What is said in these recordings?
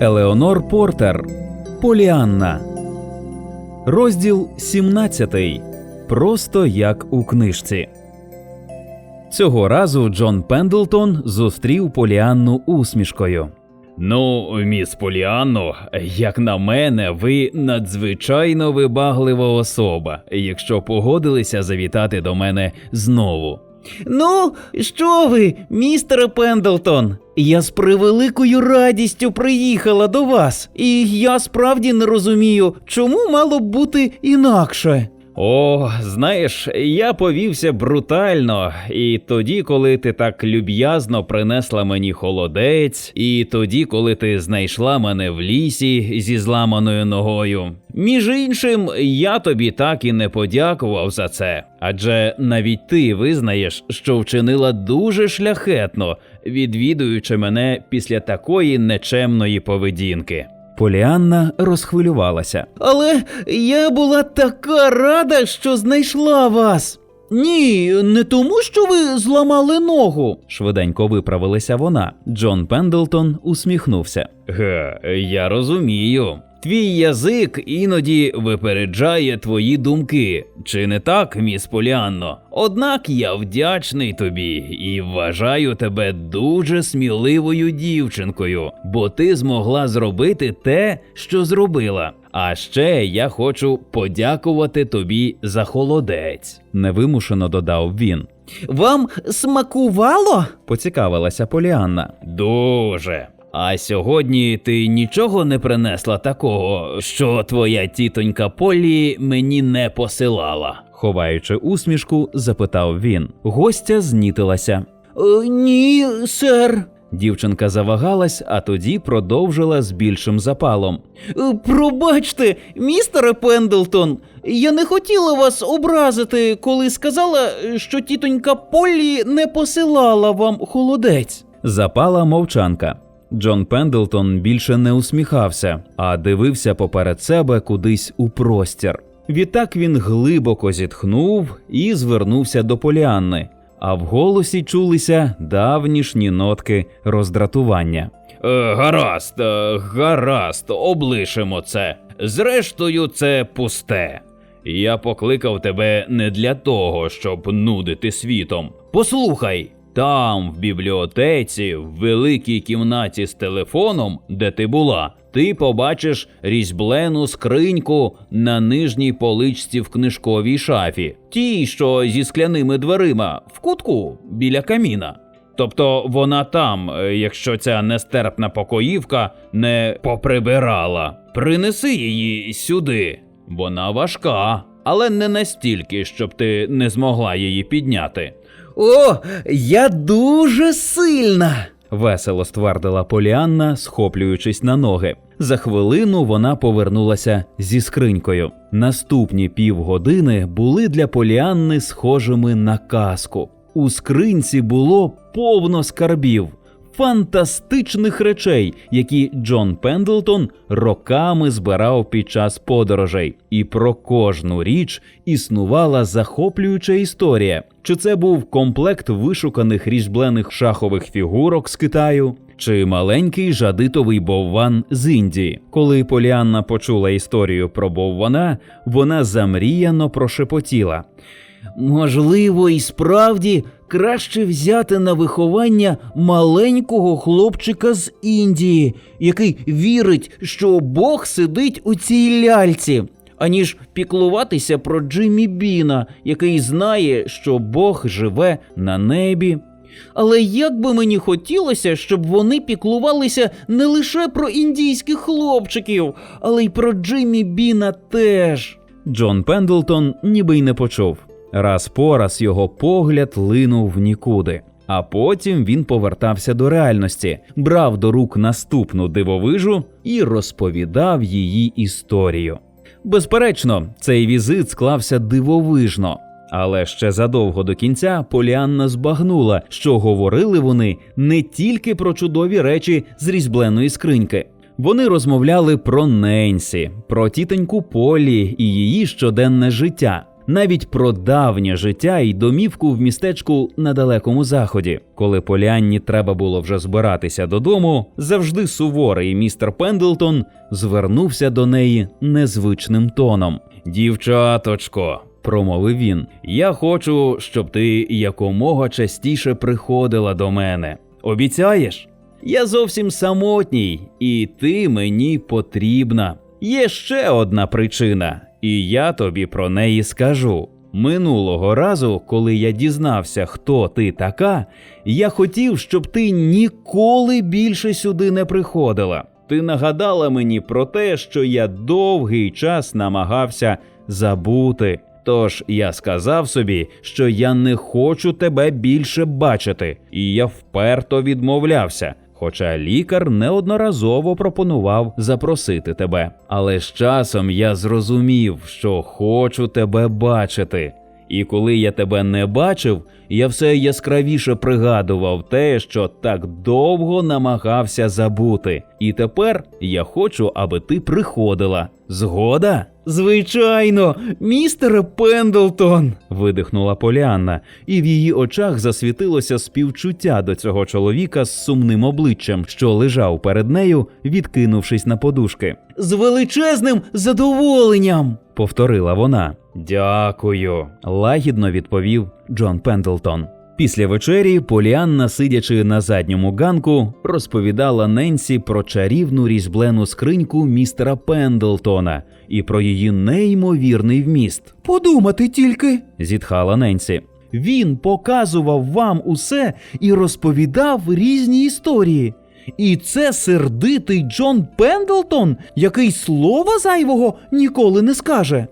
Елеонор Портер Поліанна. Розділ 17. Просто як у книжці. Цього разу Джон Пендлтон зустрів Поліанну усмішкою. Ну, міс Поліанно, як на мене, ви надзвичайно вибаглива особа, якщо погодилися завітати до мене знову. Ну, що ви, містере Пендлтон? Я з превеликою радістю приїхала до вас, і я справді не розумію, чому мало б бути інакше. О, знаєш, я повівся брутально, і тоді, коли ти так люб'язно принесла мені холодець, і тоді, коли ти знайшла мене в лісі зі зламаною ногою. Між іншим, я тобі так і не подякував за це, адже навіть ти визнаєш, що вчинила дуже шляхетно, відвідуючи мене після такої нечемної поведінки. Поліанна розхвилювалася. Але я була така рада, що знайшла вас. Ні, не тому, що ви зламали ногу. Швиденько виправилася вона. Джон Пендлтон усміхнувся. Ге, я розумію. Твій язик іноді випереджає твої думки, чи не так, міс Поліанно? Однак я вдячний тобі і вважаю тебе дуже сміливою дівчинкою, бо ти змогла зробити те, що зробила. А ще я хочу подякувати тобі за холодець, невимушено додав він. Вам смакувало? Поцікавилася Поліанна. Дуже. А сьогодні ти нічого не принесла такого, що твоя тітонька Полі мені не посилала. Ховаючи усмішку, запитав він. Гостя знітилася. Е, ні, сер. Дівчинка завагалась, а тоді продовжила з більшим запалом. Е, Пробачте, містере Пендлтон, я не хотіла вас образити, коли сказала, що тітонька Поллі не посилала вам холодець. Запала мовчанка. Джон Пендлтон більше не усміхався, а дивився поперед себе кудись у простір. Відтак він глибоко зітхнув і звернувся до Поліанни, а в голосі чулися давнішні нотки роздратування. «Е, гаразд, е, гаразд, облишимо це. Зрештою, це пусте. Я покликав тебе не для того, щоб нудити світом. Послухай, там, в бібліотеці, в великій кімнаті з телефоном, де ти була, ти побачиш різьблену скриньку на нижній поличці в книжковій шафі, тій, що зі скляними дверима, в кутку біля каміна. Тобто вона там, е, якщо ця нестерпна покоївка не поприбирала. Принеси її сюди. Вона важка, але не настільки, щоб ти не змогла її підняти. О, я дуже сильна. Весело ствердила Поліанна, схоплюючись на ноги. За хвилину вона повернулася зі скринькою. Наступні півгодини були для Поліанни схожими на казку. У скринці було повно скарбів, фантастичних речей, які Джон Пендлтон роками збирав під час подорожей. І про кожну річ існувала захоплююча історія. Чи це був комплект вишуканих різьблених шахових фігурок з Китаю? Чи маленький жадитовий бовван з Індії. Коли Поліанна почула історію про боввана, вона замріяно прошепотіла. Можливо, і справді краще взяти на виховання маленького хлопчика з Індії, який вірить, що Бог сидить у цій ляльці, аніж піклуватися про Джиммі Біна, який знає, що Бог живе на небі. Але як би мені хотілося, щоб вони піклувалися не лише про індійських хлопчиків, але й про Джиммі Біна теж. Джон Пендлтон ніби й не почув. Раз по раз його погляд линув в нікуди. А потім він повертався до реальності, брав до рук наступну дивовижу і розповідав її історію. Безперечно, цей візит склався дивовижно, але ще задовго до кінця Поліанна збагнула, що говорили вони не тільки про чудові речі з різьбленої скриньки. Вони розмовляли про Ненсі, про тітоньку Полі і її щоденне життя. Навіть про давнє життя і домівку в містечку на далекому заході. Коли Поліанні треба було вже збиратися додому, завжди суворий містер Пендлтон звернувся до неї незвичним тоном. Дівчаточко, промовив він, я хочу, щоб ти якомога частіше приходила до мене. Обіцяєш? Я зовсім самотній, і ти мені потрібна. Є ще одна причина, і я тобі про неї скажу. Минулого разу, коли я дізнався, хто ти така, я хотів, щоб ти ніколи більше сюди не приходила. Ти нагадала мені про те, що я довгий час намагався забути. Тож я сказав собі, що я не хочу тебе більше бачити, і я вперто відмовлявся. Хоча лікар неодноразово пропонував запросити тебе. Але з часом я зрозумів, що хочу тебе бачити. І коли я тебе не бачив, я все яскравіше пригадував те, що так довго намагався забути. І тепер я хочу, аби ти приходила. Згода? Звичайно, містере Пендлтон. видихнула Поліанна, і в її очах засвітилося співчуття до цього чоловіка з сумним обличчям, що лежав перед нею, відкинувшись на подушки. З величезним задоволенням. Повторила вона. Дякую. лагідно відповів Джон Пендлтон. Після вечері Поліанна, сидячи на задньому ганку, розповідала Ненсі про чарівну різьблену скриньку містера Пендлтона і про її неймовірний вміст. Подумати тільки. Зітхала Ненсі. Він показував вам усе і розповідав різні історії. І це сердитий Джон Пендлтон, який слова зайвого ніколи не скаже.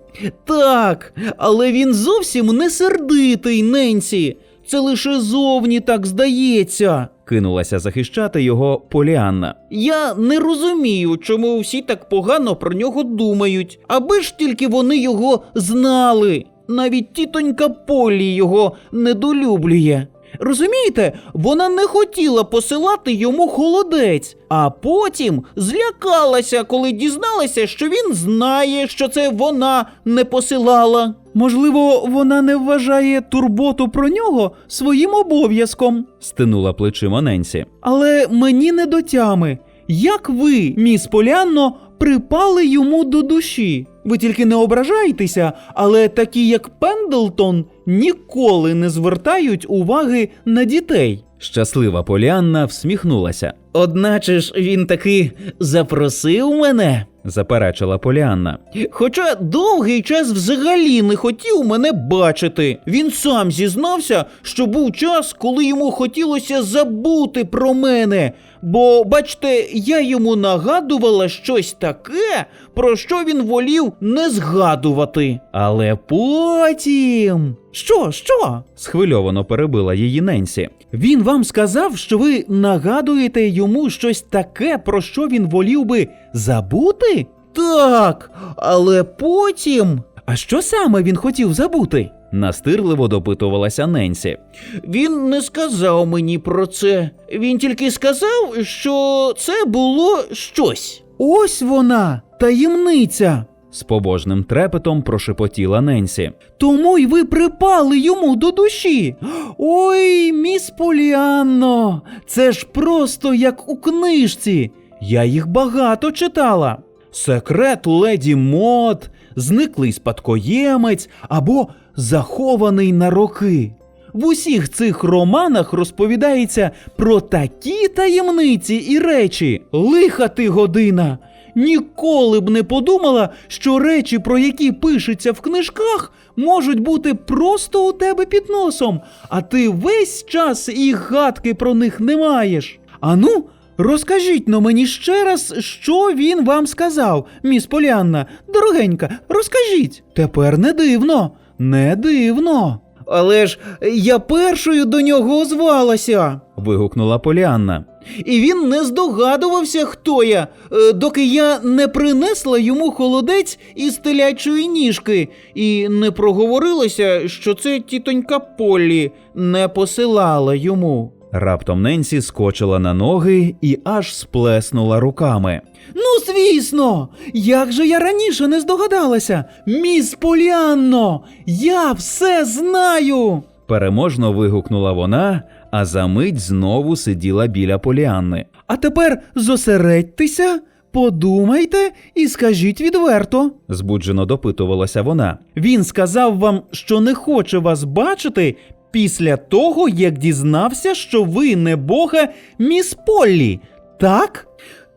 Так, але він зовсім не сердитий, Ненсі. Це лише зовні так здається. Кинулася захищати його Поліанна. Я не розумію, чому всі так погано про нього думають, аби ж тільки вони його знали. Навіть тітонька Полі його недолюблює. Розумієте, вона не хотіла посилати йому холодець, а потім злякалася, коли дізналася, що він знає, що це вона не посилала. Можливо, вона не вважає турботу про нього своїм обов'язком. Стинула плечима Ненсі. Але мені не до тями. Як ви, міс Полянно, припали йому до душі? Ви тільки не ображайтеся, але такі, як Пендлтон, ніколи не звертають уваги на дітей. Щаслива Поліанна всміхнулася. Одначе ж він таки запросив мене. Заперечила Поліанна. Хоча довгий час взагалі не хотів мене бачити. Він сам зізнався, що був час, коли йому хотілося забути про мене. Бо, бачте, я йому нагадувала щось таке, про що він волів не згадувати. Але потім. Що, що? Схвильовано перебила її Ненсі. Він вам сказав, що ви нагадуєте йому щось таке, про що він волів би забути? Так, але потім. А що саме він хотів забути? Настирливо допитувалася Ненсі. Він не сказав мені про це. Він тільки сказав, що це було щось. Ось вона, таємниця. З побожним трепетом прошепотіла Ненсі. Тому й ви припали йому до душі. Ой, міс Поліанно, це ж просто як у книжці. Я їх багато читала. Секрет леді Мод, зниклий спадкоємець або захований на роки. В усіх цих романах розповідається про такі таємниці і речі. Лиха ти година! Ніколи б не подумала, що речі, про які пишеться в книжках, можуть бути просто у тебе під носом, а ти весь час і гадки про них не маєш. Ану, розкажіть но мені ще раз, що він вам сказав, міс Поліанна. Дорогенька, розкажіть. Тепер не дивно, не дивно. Але ж я першою до нього озвалася. Вигукнула Поліанна. І він не здогадувався, хто я, е, доки я не принесла йому холодець із телячої ніжки, і не проговорилася, що це тітонька Полі не посилала йому. Раптом Ненсі скочила на ноги і аж сплеснула руками. Ну, звісно, як же я раніше не здогадалася, міс Поліанно, я все знаю. Переможно вигукнула вона, а за мить знову сиділа біля Поліанни. А тепер зосередьтеся, подумайте і скажіть відверто. Збуджено допитувалася вона. Він сказав вам, що не хоче вас бачити після того, як дізнався, що ви не бога міс Поллі, так?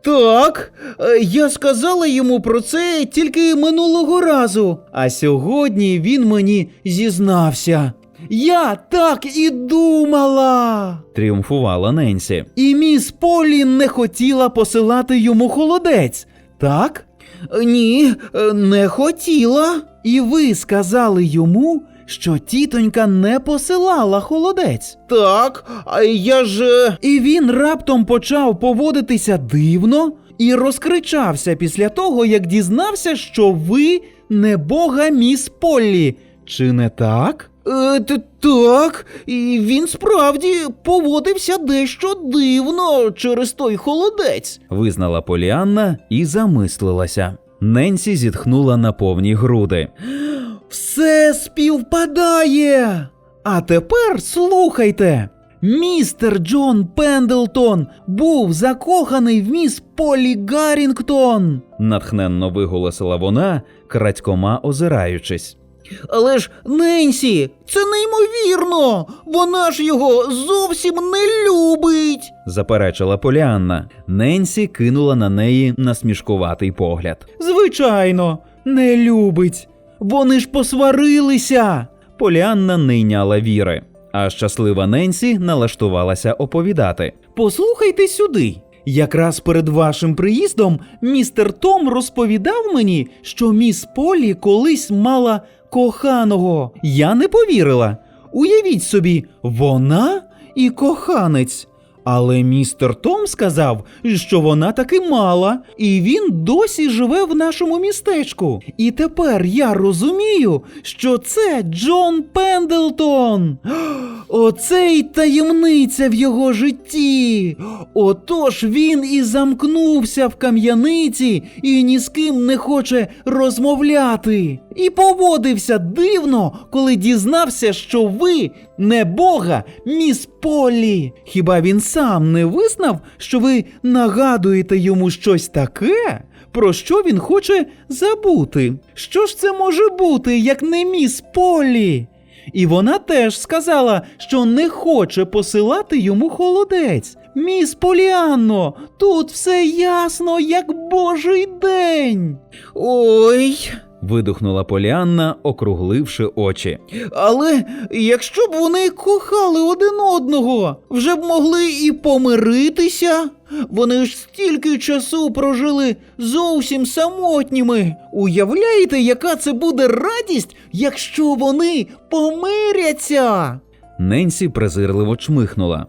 Так, е, я сказала йому про це тільки минулого разу, а сьогодні він мені зізнався. Я так і думала. Тріумфувала Ненсі. І міс Полі не хотіла посилати йому холодець, так? Ні, е, не хотіла. І ви сказали йому, що тітонька не посилала холодець. Так, а я ж. е, І він раптом почав поводитися дивно і розкричався після того, як дізнався, що ви не бога міс Поллі. Чи не так? Е, так, і він справді поводився дещо дивно через той холодець. Визнала Поліанна і замислилася. Ненсі зітхнула на повні груди. Все співпадає. А тепер слухайте. Містер Джон Пендлтон був закоханий в міс Полі Гаррінгтон. Натхненно виголосила вона, крадькома озираючись. Але ж Ненсі, це неймовірно. Вона ж його зовсім не любить. Заперечила Поліанна. Ненсі кинула на неї насмішкуватий погляд. Звичайно, не любить. Вони ж посварилися. Поліанна не йняла віри, а щаслива Ненсі налаштувалася оповідати. Послухайте сюди. Якраз перед вашим приїздом містер Том розповідав мені, що міс Полі колись мала коханого. Я не повірила. Уявіть собі, вона і коханець. Але містер Том сказав, що вона таки мала, і він досі живе в нашому містечку. І тепер я розумію, що це Джон Пендлтон. Оце й таємниця в його житті. Отож він і замкнувся в кам'яниці і ні з ким не хоче розмовляти. І поводився дивно, коли дізнався, що ви не Бога, міс Полі. Хіба він сам не визнав, що ви нагадуєте йому щось таке? Про що він хоче забути? Що ж це може бути, як не міс Полі? І вона теж сказала, що не хоче посилати йому холодець. Міс Поліанно, тут все ясно, як божий день. Ой. Видухнула Поліанна, округливши очі. Але якщо б вони кохали один одного, вже б могли і помиритися. Вони ж стільки часу прожили зовсім самотніми. Уявляєте, яка це буде радість, якщо вони помиряться? Ненсі презирливо чмихнула.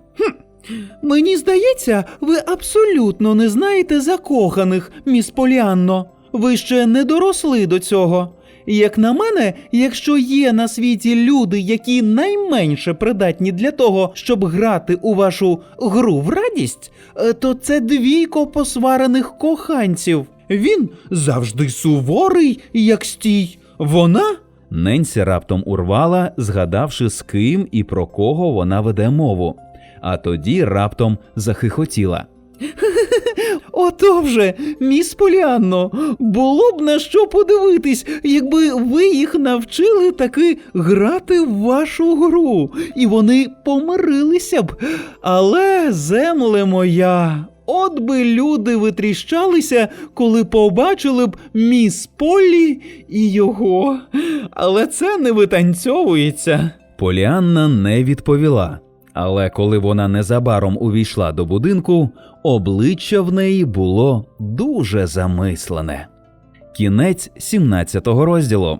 Мені здається, ви абсолютно не знаєте закоханих, міс Поліанно. Ви ще не доросли до цього. Як на мене, якщо є на світі люди, які найменше придатні для того, щоб грати у вашу гру в радість, е, то це двійко посварених коханців. Він завжди суворий, як стій. Вона Ненсі раптом урвала, згадавши з ким і про кого вона веде мову. А тоді раптом захихотіла. Ото вже, міс Поліанно, було б на що подивитись, якби ви їх навчили таки грати в вашу гру, і вони помирилися б. Але, земле моя, от би люди витріщалися, коли побачили б міс Полі і його. Але це не витанцьовується. Поліанна не відповіла. Але коли вона незабаром увійшла до будинку, обличчя в неї було дуже замислене. Кінець 17 розділу.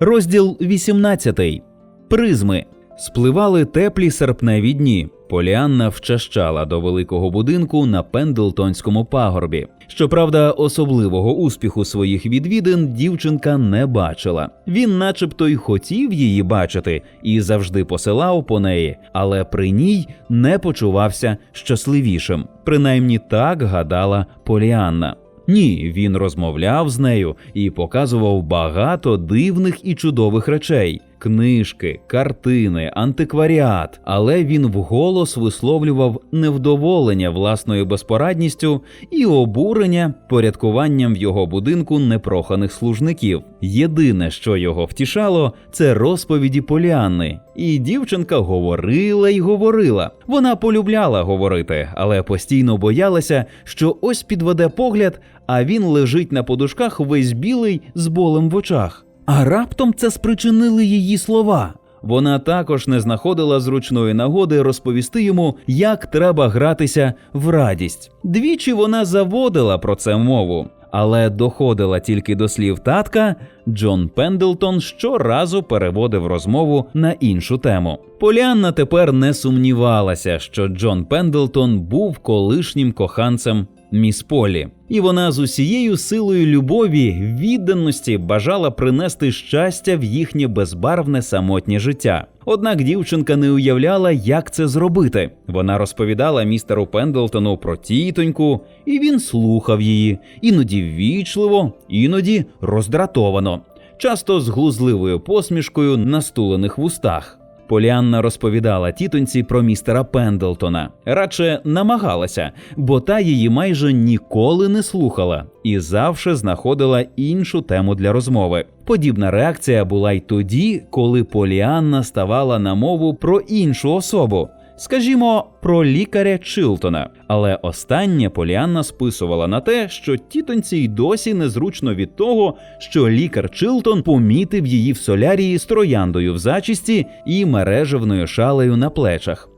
Розділ 18. Призми. Спливали теплі серпневі дні. Поліанна вчащала до великого будинку на Пендлтонському пагорбі. Щоправда, особливого успіху своїх відвідин дівчинка не бачила. Він, начебто, й хотів її бачити і завжди посилав по неї, але при ній не почувався щасливішим. Принаймні так гадала Поліанна. Ні, він розмовляв з нею і показував багато дивних і чудових речей: книжки, картини, антикваріат. Але він вголос висловлював невдоволення власною безпорадністю і обурення порядкуванням в його будинку непроханих служників. Єдине, що його втішало, це розповіді Поліанни. І дівчинка говорила й говорила. Вона полюбляла говорити, але постійно боялася, що ось підведе погляд, а він лежить на подушках весь білий з болем в очах. А раптом це спричинили її слова. Вона також не знаходила зручної нагоди розповісти йому, як треба гратися в радість. Двічі вона заводила про це мову, але доходила тільки до слів татка. Джон Пендлтон щоразу переводив розмову на іншу тему. Поліанна тепер не сумнівалася, що Джон Пендлтон був колишнім коханцем міс Полі, і вона з усією силою любові, відданості бажала принести щастя в їхнє безбарвне самотнє життя. Однак дівчинка не уявляла, як це зробити. Вона розповідала містеру Пендлтону про тітоньку, і він слухав її, іноді ввічливо, іноді роздратовано, часто з глузливою посмішкою на стулених вустах. Поліанна розповідала тітоньці про містера Пендлтона, радше намагалася, бо та її майже ніколи не слухала і завше знаходила іншу тему для розмови. Подібна реакція була й тоді, коли Поліанна ставала на мову про іншу особу. Скажімо, про лікаря Чилтона, але останнє Поліанна списувала на те, що тітонці й досі незручно від того, що лікар Чилтон помітив її в солярії з трояндою в зачісті і мережевною шалею на плечах.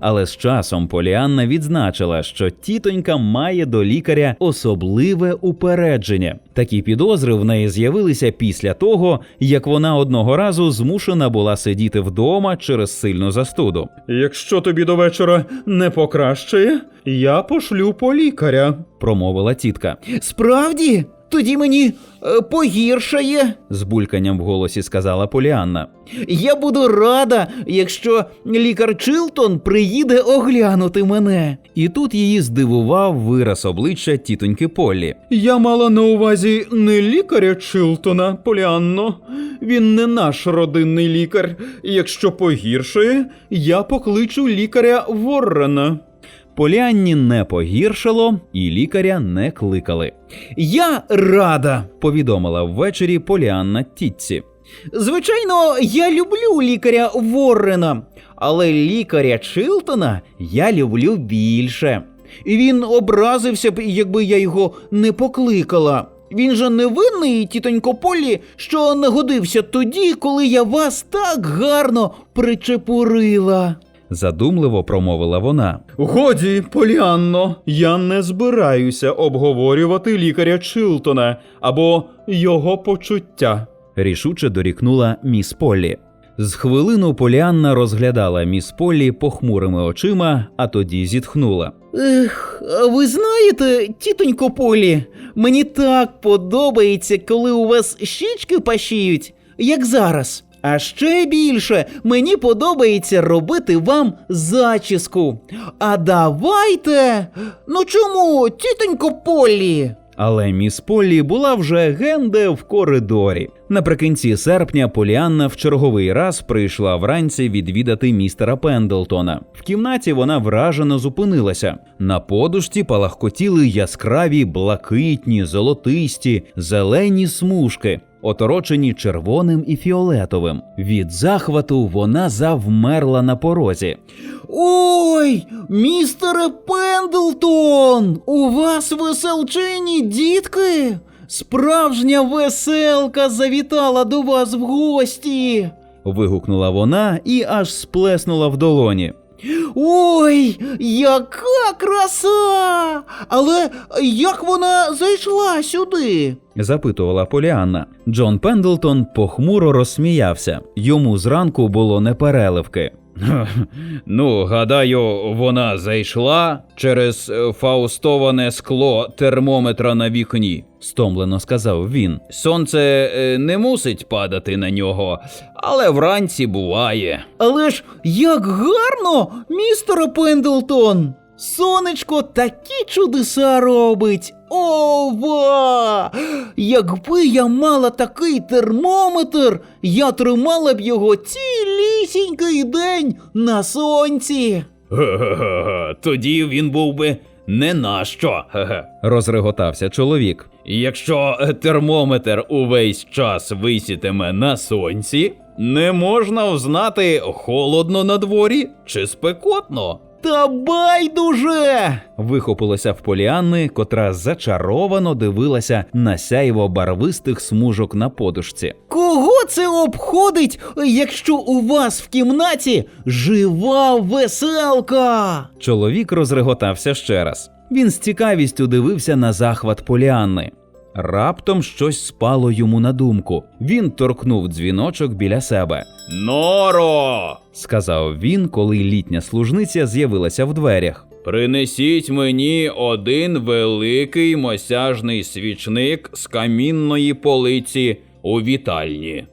Але з часом Поліанна відзначила, що тітонька має до лікаря особливе упередження. Такі підозри в неї з'явилися після того, як вона одного разу змушена була сидіти вдома через сильну застуду. Якщо тобі до вечора не покращає, я пошлю по лікаря. Промовила тітка. Справді? Тоді мені е, погіршає. З бульканням в голосі сказала Поліанна. Я буду рада, якщо лікар Чилтон приїде оглянути мене. І тут її здивував вираз обличчя тітоньки Поллі. Я мала на увазі не лікаря Чилтона, Поліанно. Він не наш родинний лікар. Якщо погіршає, я покличу лікаря Воррена. Поліанні не погіршало, і лікаря не кликали. Я рада. Повідомила ввечері Поліанна Тітці. Звичайно, я люблю лікаря Воррена, але лікаря Чилтона я люблю більше. І він образився б, якби я його не покликала. Він же не винний, тітонько Полі, що не годився тоді, коли я вас так гарно причепурила. Задумливо промовила вона. Годі, Поліанно, я не збираюся обговорювати лікаря Чилтона або його почуття. Рішуче дорікнула міс Поллі. З хвилину Поліанна розглядала міс Поллі похмурими очима, а тоді зітхнула. Ех, ви знаєте, тітонько Полі, мені так подобається, коли у вас щічки пашіють, як зараз. А ще більше мені подобається робити вам зачіску. А давайте. Ну чому, тітонько Полі? Але міс Поллі була вже генде в коридорі. Наприкінці серпня Поліанна в черговий раз прийшла вранці відвідати містера Пендлтона. В кімнаті вона вражено зупинилася. На подушці палахкотіли яскраві, блакитні, золотисті, зелені смужки. Оторочені червоним і фіолетовим. Від захвату вона завмерла на порозі. Ой, містере Пендлтон! У вас веселчині дітки? Справжня веселка завітала до вас в гості. Вигукнула вона і аж сплеснула в долоні. Ой, яка краса! Але як вона зайшла сюди? запитувала Поліанна. Джон Пендлтон похмуро розсміявся. Йому зранку було непереливки. Ну, гадаю, вона зайшла через е, фаустоване скло термометра на вікні, стомлено сказав він. Сонце е, не мусить падати на нього, але вранці буває. Але ж як гарно, містере Пендлтон! Сонечко такі чудеса робить. Ова! Якби я мала такий термометр, я тримала б його цілісінький день на сонці. Га-га-га, тоді він був би не нащо. Га-га. розреготався чоловік. Якщо термометр увесь час висітиме на сонці, не можна взнати, холодно на дворі чи спекотно. Та байдуже! Вихопилося в Поліанни, котра зачаровано дивилася на сяйво барвистих смужок на подушці. Кого це обходить, якщо у вас в кімнаті жива веселка? Чоловік розреготався ще раз. Він з цікавістю дивився на захват Поліанни. Раптом щось спало йому на думку. Він торкнув дзвіночок біля себе. Норо. сказав він, коли літня служниця з'явилася в дверях. Принесіть мені один великий мосяжний свічник з камінної полиці у вітальні.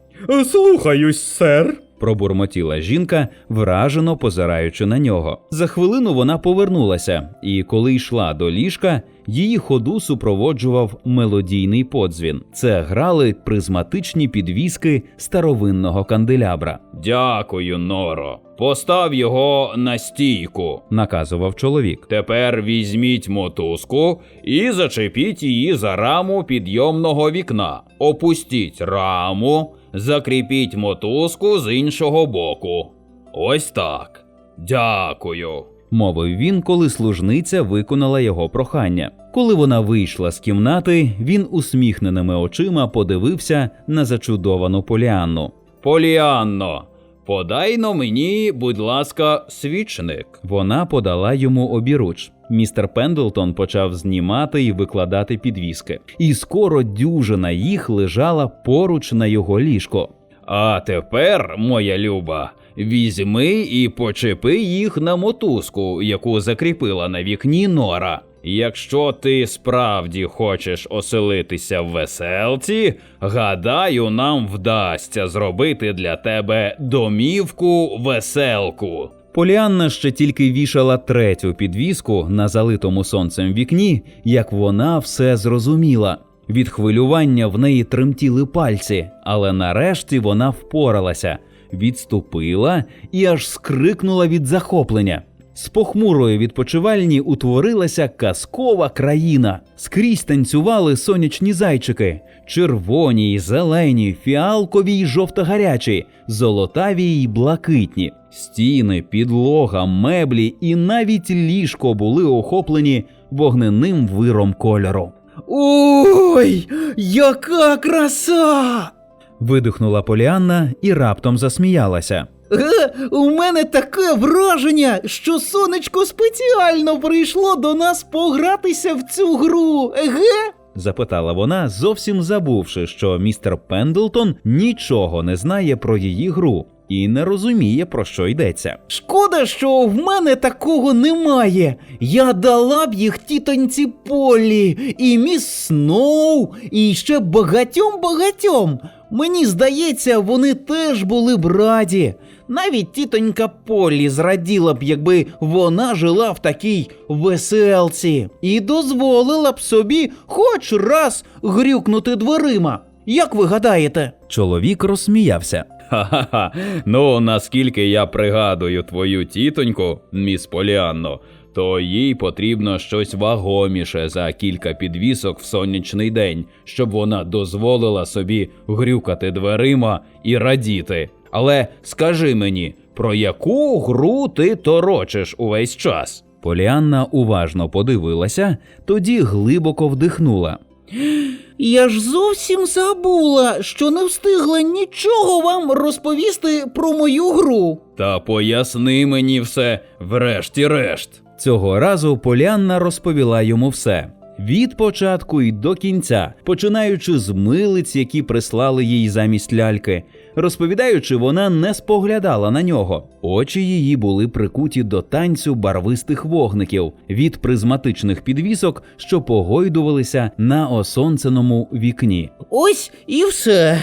Слухаюсь, сер. Пробурмотіла жінка, вражено позираючи на нього. За хвилину вона повернулася, і коли йшла до ліжка, її ходу супроводжував мелодійний подзвін. Це грали призматичні підвіски старовинного канделябра. Дякую, Норо. Постав його на стійку, наказував чоловік. Тепер візьміть мотузку і зачепіть її за раму підйомного вікна. Опустіть раму, закріпіть мотузку з іншого боку. Ось так. Дякую. Мовив він, коли служниця виконала його прохання. Коли вона вийшла з кімнати, він усміхненими очима подивився на зачудовану Поліанну. Поліанно, подай но мені, будь ласка, свічник. Вона подала йому обіруч. Містер Пендлтон почав знімати і викладати підвіски, і скоро дюжина їх лежала поруч на його ліжко. А тепер, моя люба, візьми і почепи їх на мотузку, яку закріпила на вікні Нора. Якщо ти справді хочеш оселитися в веселці, гадаю, нам вдасться зробити для тебе домівку веселку. Поліанна ще тільки вішала третю підвіску на залитому сонцем вікні, як вона все зрозуміла. Від хвилювання в неї тремтіли пальці, але нарешті вона впоралася, відступила і аж скрикнула від захоплення. З похмурої відпочивальні утворилася казкова країна. Скрізь танцювали сонячні зайчики, червоні зелені, фіалкові й жовто-гарячі, золотаві й блакитні. Стіни, підлога, меблі і навіть ліжко були охоплені вогненим виром кольору. Ой, яка краса! Видихнула Поліанна і раптом засміялася. Е, у мене таке враження, що сонечко спеціально прийшло до нас погратися в цю гру. Еге? запитала вона, зовсім забувши, що містер Пендлтон нічого не знає про її гру і не розуміє, про що йдеться. Шкода, що в мене такого немає. Я дала б їх тітоньці Полі, і міс Сноу, і ще багатьом багатьом. Мені здається, вони теж були б раді. Навіть тітонька Полі зраділа б, якби вона жила в такій веселці і дозволила б собі хоч раз грюкнути дверима. Як ви гадаєте? Чоловік розсміявся. Ха-ха-ха. Ну, наскільки я пригадую твою тітоньку, міс Поліанно, то їй потрібно щось вагоміше за кілька підвісок в сонячний день, щоб вона дозволила собі грюкати дверима і радіти. Але скажи мені, про яку гру ти торочиш увесь час? Поліанна уважно подивилася, тоді глибоко вдихнула. Я ж зовсім забула, що не встигла нічого вам розповісти про мою гру. Та поясни мені все, врешті-решт. Цього разу Поліанна розповіла йому все. від початку і до кінця, починаючи з милиць, які прислали їй замість ляльки. Розповідаючи, вона не споглядала на нього. Очі її були прикуті до танцю барвистих вогників від призматичних підвісок, що погойдувалися на осонценому вікні. Ось і все.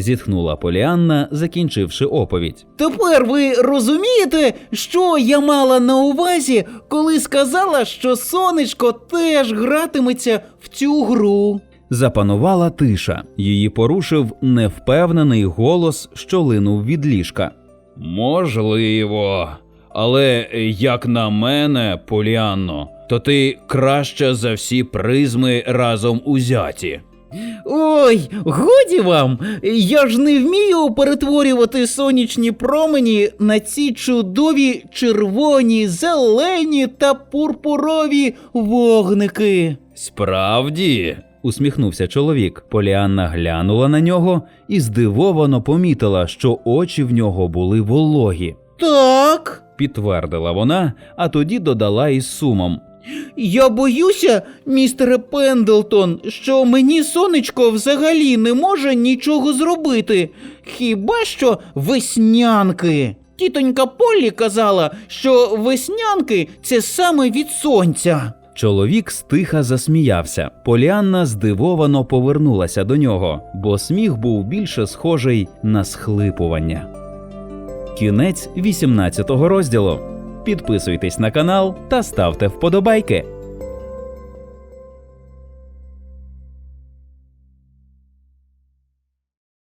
Зітхнула Поліанна, закінчивши оповідь. Тепер ви розумієте, що я мала на увазі, коли сказала, що сонечко теж гратиметься в цю гру. Запанувала тиша. Її порушив невпевнений голос, що линув від ліжка. Можливо. Але як на мене, Поліанно, то ти краща за всі призми разом узяті. Ой, годі вам! Я ж не вмію перетворювати сонячні промені на ці чудові червоні, зелені та пурпурові вогники. Справді, усміхнувся чоловік. Поліанна глянула на нього і здивовано помітила, що очі в нього були вологі. Так. Підтвердила вона, а тоді додала із сумом. Я боюся, містере Пендлтон, що мені сонечко взагалі не може нічого зробити. Хіба що веснянки. Тітонька Поллі казала, що веснянки це саме від сонця. Чоловік стиха засміявся. Поліанна здивовано повернулася до нього, бо сміх був більше схожий на схлипування. Кінець 18 розділу. Підписуйтесь на канал та ставте вподобайки.